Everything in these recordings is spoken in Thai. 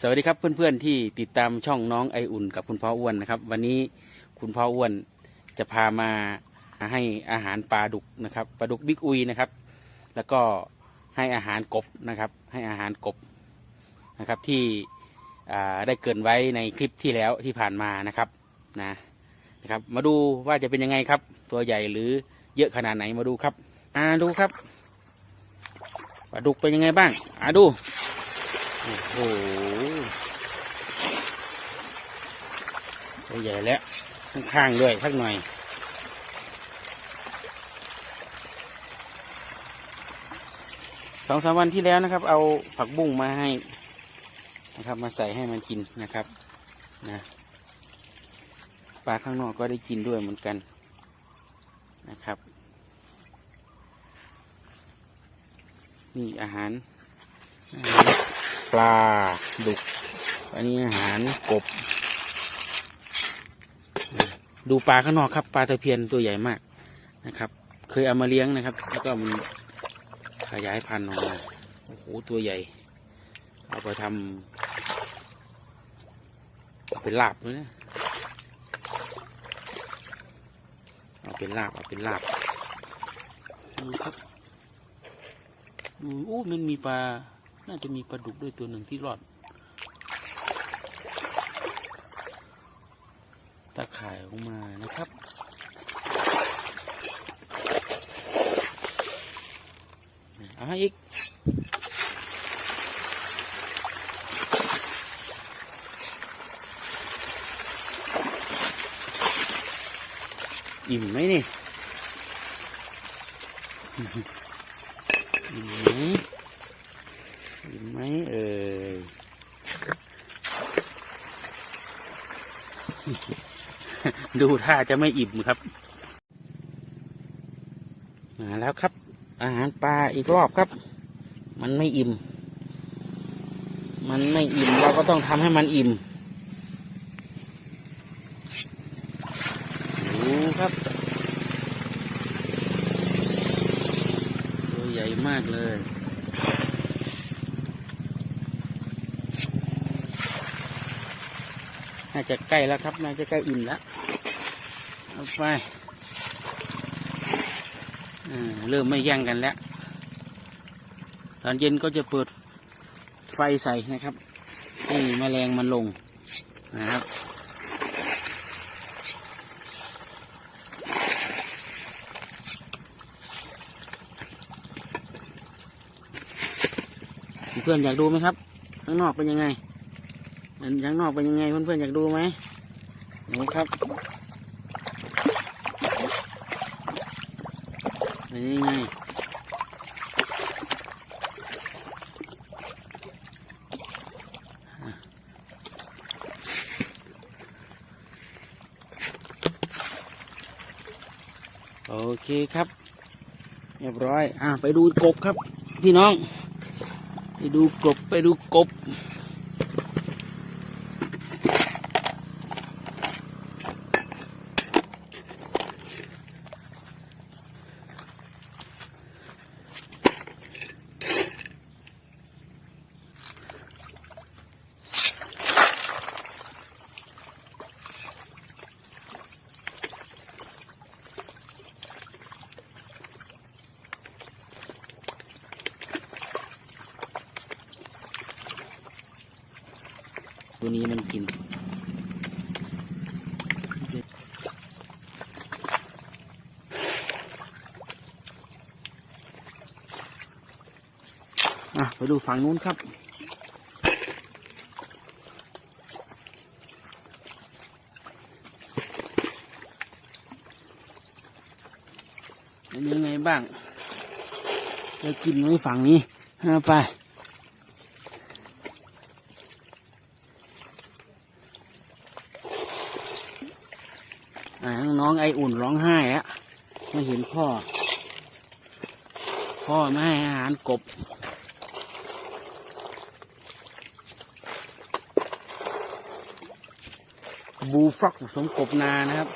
สวัสดีครับเพื่อนๆที่ติดตามช่องน้องไออุ่นกับคุณพ่ออ้วนนะครับ วันนี้คุณพ่ออ้วนจะพามาให้อาหารปลาดุกนะครับปลาดุกบิ๊กอุยนะครับ แล้วก็ให้อาหารกบนะครับ ให้อาหารกบนะครับที่ได้เกินไว้ในคลิปที่แล้วที่ผ่านมานะครับนะนะครับ มาดูว่าจะเป็นยังไงครับ ตัวใหญ่หรือเยอะขนาดไหนมาดูครับอ่าดูครับปลาดุกเป็นยังไงบ้างอ่าดู โอ้โหตัวใหญ่แล้ว ข้างๆด้วยสักหน่อย สองสามวันที่แล้วนะครับ เอาผักบุ้งมาให้นะครับ มาใส่ให้มันกินนะครับ นะปลาข้างนอกก็ได้กินด้วยเหมือนกันนะครับ นี่อาหารอาหาร ลาดุก อันนี้อาหารกบ ดูปลาข้างนอกครับ ปลาตะเพียนตัวใหญ่มากนะครับ เคยเอามาเลี้ยงนะครับ แล้วก็มันขยายพันธุ์ออกมาโอ้โหตัวใหญ่ เอาไปทำเอาเป็นลาบเลยนะเอาเป็นลาบเอาเป็นลาบดูครับดูอู้มันมีปลา น่าจะมีปลาดุกด้วยตัวหนึ่งที่รอดตาข่ายออกมานะครับเอาให้อีกอิ่มไหมนี่อิ่มไหม เห็นไหมเอ่ยดูท่าจะไม่อิ่มครับ มาแล้วครับ อาหารปลาอีกรอบครับ มันไม่อิ่ม มันไม่อิ่มเราก็ต้องทำให้มันอิ่มดูครับ ตัวใหญ่มากเลย น่าจะใกล้แล้วครับ น่าจะใกล้อิ่มแล้วเอาไปอ่เริ่มไม่แย่งกันแล้ว ตอนเย็นก็จะเปิดไฟใส่นะครับ ให้แมลงมันลงนะครับเพื่อนอยากดูไหมครับ ข้างนอกเป็นยังไง อันข้างนอกเป็นยังไงเพื่อนๆอยากดูไหมดูครับเป็นยังไงโอเคครับเรียบร้อย อะไปดูกบครับ พี่น้อง ไปดูกบไปดูกบ ตัวนี้มันกินไปดูฝั่งนู้นครับ เป็นยังไงบ้างได้กินไหมฝั่งนี้ไป น้องไออุ่นร้องไห้แล้วไม่เห็นพ่อ พ่อไม่ให้อาหารกบ บูฟ็อกผสมกบนานะครับ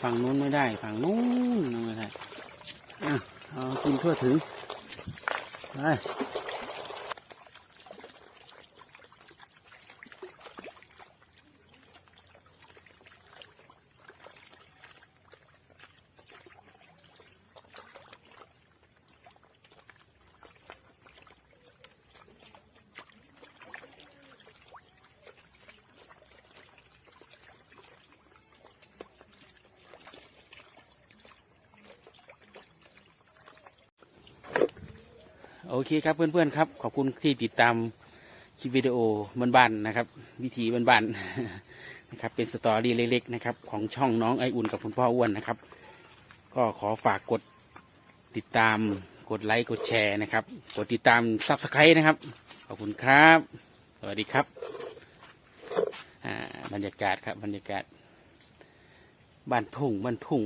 ฝั่งนู้นไม่ได้ ฝั่งนู้นไม่ได้อะเอากินทั่วถึง ไป โอเคครับเพื่อนๆครับ ขอบคุณที่ติดตามคลิปวิดีโอบ้านๆนะครับ วิธีบ้านๆนะครับ เป็นสตอรี่เล็กๆนะครับ ของช่องน้องไออุ่นกับคุณพ่ออ้วนนะครับ ก็ขอฝากกดติดตามกดไลค์กดแชร์นะครับ กดติดตามซับสไครต์นะครับ ขอบคุณครับ สวัสดีครับบรรยากาศครับบรรยากาศ บ้านทุ่งบ้านทุ่ง